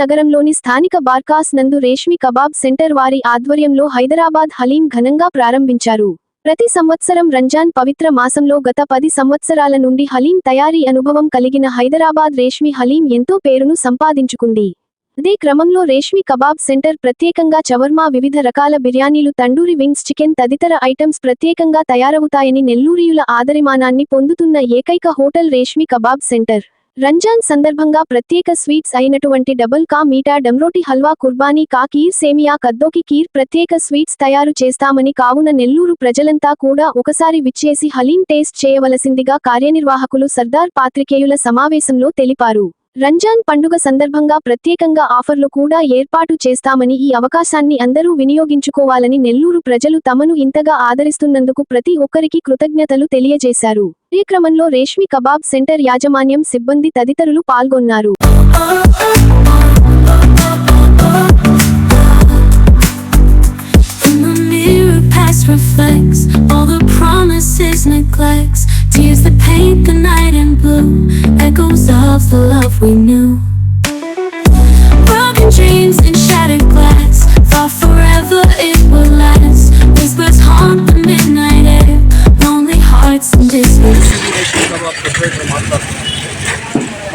నగరంలోని స్థానిక బార్కాస్ నందు రేష్మి కబాబ్ సెంటర్ వారి ఆధ్వర్యంలో హైదరాబాద్ హలీం ఘనంగా ప్రారంభించారు. ప్రతి సంవత్సరం రంజాన్ పవిత్ర మాసంలో గత పది సంవత్సరాల నుండి హలీం తయారీ అనుభవం కలిగిన హైదరాబాద్ రేష్మి హలీం ఎంతో పేరును సంపాదించుకుంది. అదే క్రమంలో రేష్మి కబాబ్ సెంటర్ ప్రత్యేకంగా చవర్మా వివిధ రకాల బిర్యానీలు తండూరి వింగ్స్ చికెన్ తదితర ఐటమ్స్ ప్రత్యేకంగా తయారవుతాయని నెల్లూరియుల ఆదరిమానాన్ని పొందుతున్న ఏకైక hotel Reshmi kebab centre. Ramzan సందర్భంగా ప్రత్యేక స్వీట్స్ అయినటువంటి డబుల్ కా మీటా డమ్రోటి హల్వా కుర్బానీ కా కీర్ సేమియా కద్దోకి కీర్ ప్రత్యేక స్వీట్స్ తయారు చేస్తామని కావున నెల్లూరు ప్రజలంతా కూడా ఒకసారి విచ్చేసి హలీం టేస్ట్ చేయవలసిందిగా కార్యనిర్వాహకులు సర్దార్ పాత్రికేయుల సమావేశంలో తెలిపారు. రంజాన్ పండుగ సందర్భంగా ప్రత్యేకంగా ఆఫర్లు కూడా ఏర్పాటు చేస్తామని ఈ అవకాశాన్ని అందరూ వినియోగించుకోవాలని నెల్లూరు ప్రజలు తమను ఇంతగా ఆదరిస్తున్నందుకు ప్రతి ఒక్కరికి కృతజ్ఞతలు తెలియజేశారు. ఈ క్రమంలో రేష్మి కబాబ్ సెంటర్ యాజమాన్యం సిబ్బంది తదితరులు పాల్గొన్నారు. Reflects all the promises, neglects, paint the night in blue, echoes of the love we knew. Broken dreams and shattered glass, thought forever it would last. Whispers haunt the midnight air, lonely hearts in distance.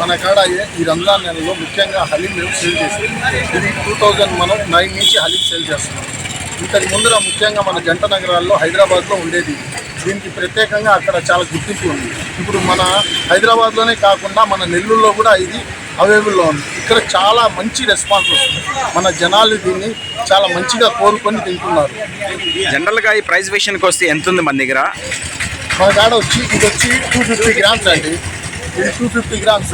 మన కాడ ఈ రంజాన్ నెలలో ముఖ్యంగా హలీం మేము sale చేసాం ఇది two thousand మనం nine నుంచి హలీం సేల్ చేస్తున్నాం ఇంతకు ముందర ముఖ్యంగా మన జంట నగరాల్లో హైదరాబాద్లో ఉండేది దీనికి ప్రత్యేకంగా అక్కడ చాలా గుర్తింపు ఉంది ఇప్పుడు మన హైదరాబాద్లోనే కాకుండా మన నెల్లూరులో కూడా ఇది అవైలబుల్లో ఉంది. ఇక్కడ చాలా మంచి రెస్పాన్స్ వస్తుంది. మన జనాలు దీన్ని చాలా మంచిగా కోరుకొని తింటున్నారు. జనరల్గా ఈ ప్రైస్ విషయానికి వస్తే ఎంత ఉంది మన దగ్గర? మన కాడ వచ్చి ఇది వచ్చి టూ ఫిఫ్టీ గ్రామ్స్ అండి. ఇది టూ ఫిఫ్టీ గ్రామ్స్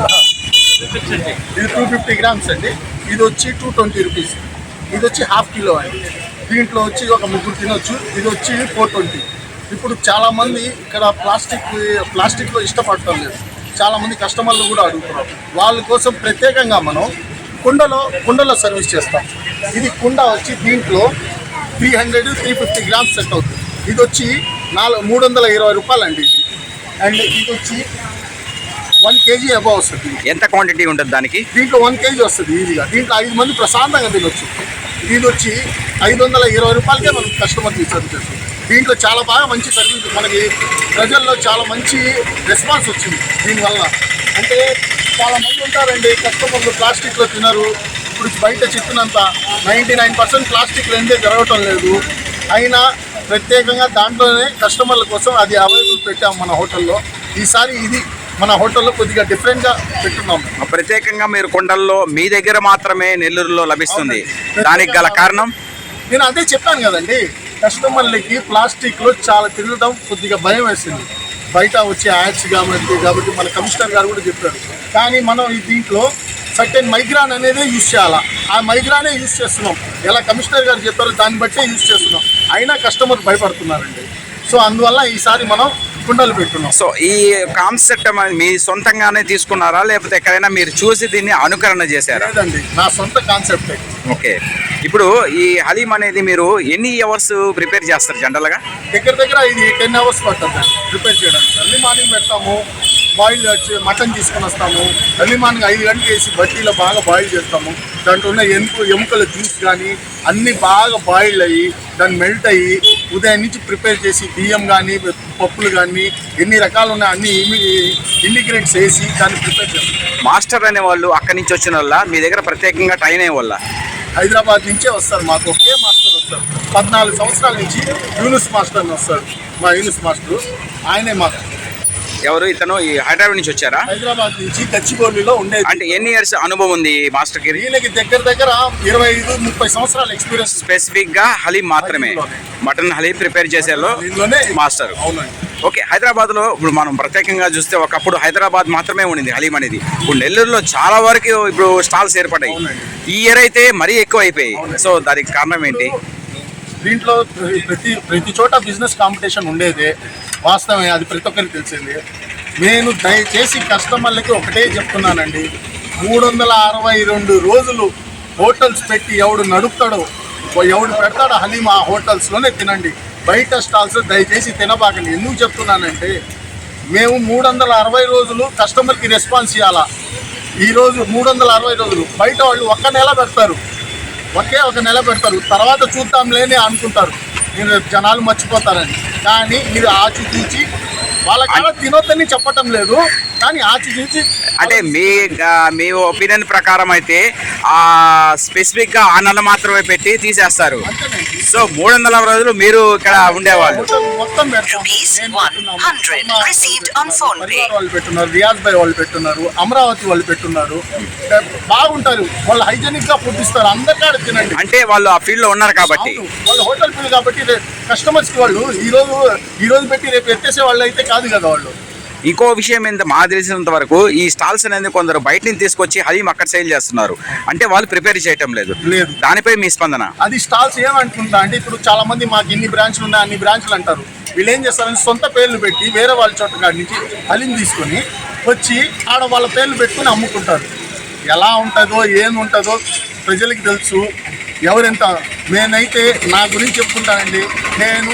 ఇది టూ ఫిఫ్టీ గ్రామ్స్ అండి. ఇది వచ్చి టూ ట్వంటీ రూపీస్ ఇది వచ్చి హాఫ్ కిలో అండి. దీంట్లో వచ్చి ఒక ముగ్గురు తినొచ్చు. ఇది వచ్చి ఫోర్ ట్వంటీ ఇప్పుడు చాలామంది ఇక్కడ ప్లాస్టిక్ ప్లాస్టిక్లో ఇష్టపడటం లేదు. చాలామంది కస్టమర్లు కూడా అడుగుతున్నారు. వాళ్ళ కోసం ప్రత్యేకంగా మనం కుండలో కుండలో సర్వీస్ చేస్తాం. ఇది కుండ వచ్చి దీంట్లో three hundred three fifty grams set అవుతుంది. ఇది వచ్చి నాలుగు మూడు వందల ఇరవై రూపాయలు అండి ఇది. అండ్ ఇది వచ్చి వన్ కేజీ అబౌవ్ వస్తుంది. ఎంత క్వాంటిటీ ఉంటుంది దానికి? దీంట్లో వన్ కేజీ వస్తుంది ఈజీగా. దీంట్లో ఐదు మంది ప్రశాంతంగా తినొచ్చు. ఇది వచ్చి ఐదు వందల ఇరవై రూపాయలకే మనం కస్టమర్కి సర్వ్ చేస్తాం దీంట్లో చాలా బాగా మంచి సర్వీస్ మనకి ప్రజల్లో చాలా మంచి రెస్పాన్స్ వచ్చింది దీనివల్ల. అంటే చాలా మంది ఉంటారండి కస్టమర్లు ప్లాస్టిక్లో తినరు. ఇప్పుడు బయట చెప్పినంత నైంటీ నైన్ పర్సెంట్ ప్లాస్టిక్ లేనిదే జరగటం లేదు. అయినా ప్రత్యేకంగా దాంట్లోనే కస్టమర్ల కోసం అది అవైలబుల్ పెట్టాం మన హోటల్లో. ఈసారి ఇది మన హోటల్లో కొద్దిగా డిఫరెంట్గా పెట్టున్నాం. ప్రత్యేకంగా మీరు కొండల్లో మీ దగ్గర మాత్రమే నెల్లూరులో లభిస్తుంది. దానికి గల కారణం? నేను అదే చెప్పాను కదండి. కస్టమర్లకి ప్లాస్టిక్లో చాలా తిరగడం కొద్దిగా భయం వేసింది. బయట వచ్చే యాడ్స్ కాబట్టి కాబట్టి మన కమిషనర్ గారు కూడా చెప్పారు. కానీ మనం ఈ దీంట్లో సర్టెన్ మైగ్రాన్ అనేది యూజ్ చేయాలా? ఆ మైగ్రానే యూజ్ చేస్తున్నాం. ఎలా కమిషనర్ గారు చెప్పారో దాన్ని బట్టే యూజ్ చేస్తున్నాం. అయినా కస్టమర్ భయపడుతున్నారండి. సో అందువల్ల ఈసారి మనం కుండలు పెట్టున్నాం. సో ఈ కాన్సెప్ట్ మీ సొంతంగానే తీసుకున్నారా? లేకపోతే ఎక్కడైనా మీరు చూసి దీన్ని అనుకరణ చేశారా? లేదండి నా సొంత కాన్సెప్టే ఓకే. ఇప్పుడు ఈ హలీం అనేది మీరు ఎన్ని అవర్స్ ప్రిపేర్ చేస్తారు జనరల్గా? దగ్గర దగ్గర ఇది టెన్ అవర్స్ పడుతుంది ప్రిపేర్ చేయడానికి. ఎర్లీ మార్నింగ్ పెడతాము బాయిల్ వచ్చి మటన్ తీసుకొని వస్తాము. ఎర్లీ మార్నింగ్ ఐదు గంటలు వేసి బట్టీలో బాగా బాయిల్ చేస్తాము. దాంట్లో ఉన్న ఎముక ఎముకల జ్యూస్ కానీ అన్నీ బాగా బాయిల్ అయ్యి దాన్ని మెల్ట్ అయ్యి ఉదయం నుంచి ప్రిపేర్ చేసి బియ్యం కానీ పప్పులు కానీ ఎన్ని రకాలు ఉన్నాయి అన్ని ఇండిగ్రెంట్స్ వేసి దాన్ని ప్రిపేర్ చేస్తాం. మాస్టర్ అనే వాళ్ళు అక్కడి నుంచి వచ్చిన వాళ్ళ మీ దగ్గర ప్రత్యేకంగా ట్రైన్ అయ్యే వాళ్ళ? హైదరాబాద్ నుంచే వస్తారు మాకు ఒకే మాస్టర్ వస్తారు. పద్నాలుగు సంవత్సరాల నుంచి యూనుస్ మాస్టర్ అని వస్తారు. మా యూనుస్ మాస్టర్ ఆయనే మాకు. ఎవరు? ఇతను ఈ హైదరాబాద్ నుంచి వచ్చారా? హైదరాబాద్ నుంచి గచ్చిబౌలిలో ఉండేది. అంటే ఎన్ని ఇయర్స్ అనుభవం ఉంది మాస్టర్కి ఈయనకి దగ్గర దగ్గర ఇరవై ఐదు ముప్పై సంవత్సరాల ఎక్స్పీరియన్స్ స్పెసిఫిక్గా హలీం మాత్రమే. మటన్ హలీం ప్రిపేర్ చేసేలో మాస్టర్. అవునండి. ఓకే హైదరాబాద్లో ఇప్పుడు మనం ప్రత్యేకంగా చూస్తే ఒకప్పుడు హైదరాబాద్ మాత్రమే ఉండింది హలీం అనేది. ఇప్పుడు నెల్లూరులో చాలా వరకు ఇప్పుడు స్టాల్స్ ఏర్పడ్డాయి. ఈ ఇయర్ అయితే మరీ ఎక్కువ అయిపోయాయి. సో దానికి కారణం ఏంటి? దీంట్లో ప్రతి ప్రతి చోట బిజినెస్ కాంపిటీషన్ ఉండేదే. వాస్తవమే అది ప్రతి ఒక్కరికి తెలిసింది. నేను దయచేసి కస్టమర్లకి ఒకటే చెప్తున్నానండి. మూడు వందల అరవై రెండు రోజులు హోటల్స్ పెట్టి ఎవడు నడుపుతాడో ఎవడు పెడతాడో హలీమా ఆ హోటల్స్లోనే తినండి. బయట స్టాల్స్ దయచేసి తినబాకండి. ఎందుకు చెప్తున్నానంటే మేము మూడు వందల అరవై రోజులు కస్టమర్కి రెస్పాన్స్ ఇవ్వాలా ఈరోజు మూడు వందల అరవై రోజులు. బయట వాళ్ళు ఒక్క నెల పెడతారు. ఒకే ఒక నెల పెడతారు. తర్వాత చూద్దాంలేని అనుకుంటారు. మీరు జనాలు మర్చిపోతారని. కానీ మీరు ఆచితూచి వాళ్ళ కాడ తినొద్దని చెప్పటం లేదు. కానీ అంటే మీ మీ ఒపీనియన్ ప్రకారం అయితే ఆ స్పెసిఫిక్గా ఆ నెల మాత్రమే పెట్టి తీసేస్తారు. సో మూడు వందల రోజులు మీరు ఇక్కడ ఉండేవాళ్ళు. మొత్తం మొత్తం పెడతాం. Rupees నేను 100 పెట్టున్నాను. అమ్మ received వాళ్ళు పెట్టున్నారు రియాజ్ భాయ్ వాళ్ళు పెట్టున్నారు అమరావతి వాళ్ళు పెట్టున్నారు. బాగుంటారు. వాళ్ళు హైజెనిక్గా ఫుడ్ ఇస్తారు. అందరికాడ తినండి. అంటే వాళ్ళు ఆ ఫీల్డ్లో ఉన్నారు కాబట్టి. వాళ్ళు హోటల్ బిల్ కాబట్టి కస్టమర్స్కి వాళ్ళు ఈ రోజు ఈ రోజు పెట్టి రేపు ఎత్తేసే వాళ్ళు అయితే కాదు కదా వాళ్ళు. ఇంకో విషయం ఏంటంటే మాకు తెలిసినంత వరకు ఈ స్టాల్స్ అనేది కొందరు బయట నుంచి తీసుకొచ్చి హలీం అక్కడ సేల్ చేస్తున్నారు. అంటే వాళ్ళు ప్రిపేర్ చేయటం లేదు. లేదు. దానిపై మీ స్పందన? అది స్టాల్స్ ఏమనుకుంటా అంటే ఇప్పుడు చాలా మంది మాకు ఇన్ని బ్రాంచ్లు ఉన్నాయి అన్ని బ్రాంచ్లు అంటారు. వీళ్ళు ఏం చేస్తారంటే సొంత పేర్లు పెట్టి వేరే వాళ్ళ చోట కాడి నుంచి హలీం తీసుకొని వచ్చి ఆడ వాళ్ళ పేర్లు పెట్టుకొని అమ్ముకుంటారు. ఎలా ఉంటుందో ఏం ఉంటుందో ప్రజలకి తెలుసు. ఎవరెంత? నేనైతే నా గురించి చెప్పుకుంటానండి. నేను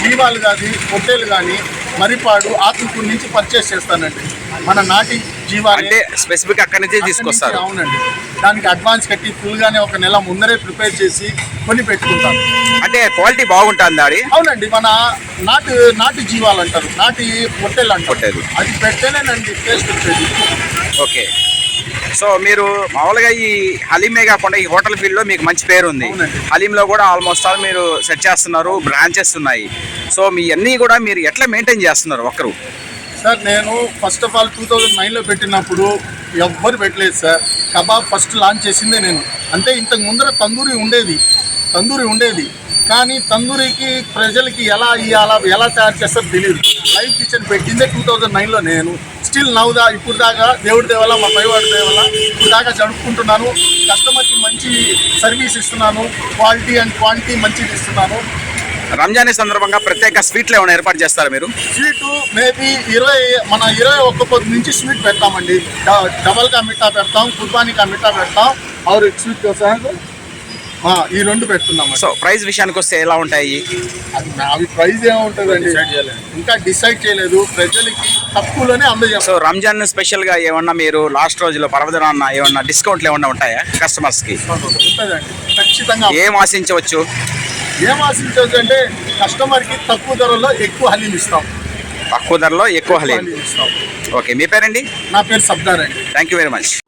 జీవాలు కానీ పొట్టేలు కానీ మరిపాడు ఆత్మకూరు నుంచి పర్చేస్ చేస్తానండి. మన నాటి జీవాలు అంటే స్పెసిఫిక్ అక్కడి నుంచే తీసుకొస్తారు. అవునండి. దానికి అడ్వాన్స్ కట్టి ఫుల్ గానే ఒక నెల ముందరే ప్రిపేర్ చేసి కొని పెట్టుకుంటాను అంటే క్వాలిటీ బాగుంటుంది ఆడి అవునండి మన నాటి నాటి జీవాలు అంటారు. నాటి పొట్టేలు అంటారు. అది పెడితేనేనండి టేస్ట్ వచ్చేది. ఓకే. సో మీరు మామూలుగా ఈ హలీమే కాకుండా ఈ హోటల్ ఫీల్డ్లో మీకు మంచి పేరు ఉంది. హలీంలో కూడా ఆల్మోస్ట్ ఆల్ మీరు సెట్ చేస్తున్నారు బ్రాంచెస్ ఉన్నాయి. సో మీ అన్నీ కూడా మీరు ఎట్లా మెయింటైన్ చేస్తున్నారు ఒకరు సార్ నేను first of all two thousand నైన్లో పెట్టినప్పుడు ఎవ్వరు పెట్టలేదు సార్. కబాబ్ ఫస్ట్ లాంచ్ చేసిందే నేను. అంటే ఇంతకు ముందర తందూరి ఉండేది తందూరి ఉండేది. కానీ తందూరికి ప్రజలకి ఎలా ఇవ్వాలా ఎలా తయారు చేస్తారో తెలియదు లైవ్ కిచెన్ పెట్టిందే టూ థౌజండ్ నైన్లో నేను. స్టిల్ నవ్వుదా ఇప్పుడు దాకా దేవుడి దేవల మా పైవాడి దేవల ఇప్పుడు దాకా జరుపుకుంటున్నాను. కస్టమర్కి మంచి సర్వీస్ ఇస్తున్నాను. క్వాలిటీ అండ్ క్వాంటిటీ మంచిది ఇస్తున్నాను. రంజాన్ సందర్భంగా ప్రత్యేక స్వీట్లు ఏమైనా ఏర్పాటు చేస్తారా మీరు? స్వీట్ మేబీ ఇరవై మన ఇరవై ఒక్క పొద్దు నుంచి స్వీట్ పెడతామండి. డ- డబల్ కా మిఠా పెడతాం కుర్బానీ కా మిఠా పెడతాం. ఆరు స్వీట్ సార్ ఈ రెండు పెడుతున్నాం సో ప్రైస్ విషయానికి వస్తే ఎలా ఉంటాయి? అది అవి ప్రైస్ ఏముంటుందండి? ఇంకా డిసైడ్ చేయలేదు. ప్రజలకి తక్కువలోనే సో అందజేస్తాం రంజాన్ స్పెషల్గా ఏమన్నా మీరు లాస్ట్ రోజులో పర్వదినాన్న ఏమన్నా డిస్కౌంట్లు ఏమన్నా ఉంటాయా కస్టమర్స్కి ఉంటుందండి. ఖచ్చితంగా ఏం ఆశించవచ్చు? ఏం ఆశించవచ్చు అంటే కస్టమర్కి తక్కువ ధరలో ఎక్కువ హలీం ఇస్తాం. తక్కువ ధరలో ఎక్కువ హలీం. హలీం ఇస్తాం. ఓకే మీ పేరండి? నా పేరు సబ్దార్ అండి thank you very much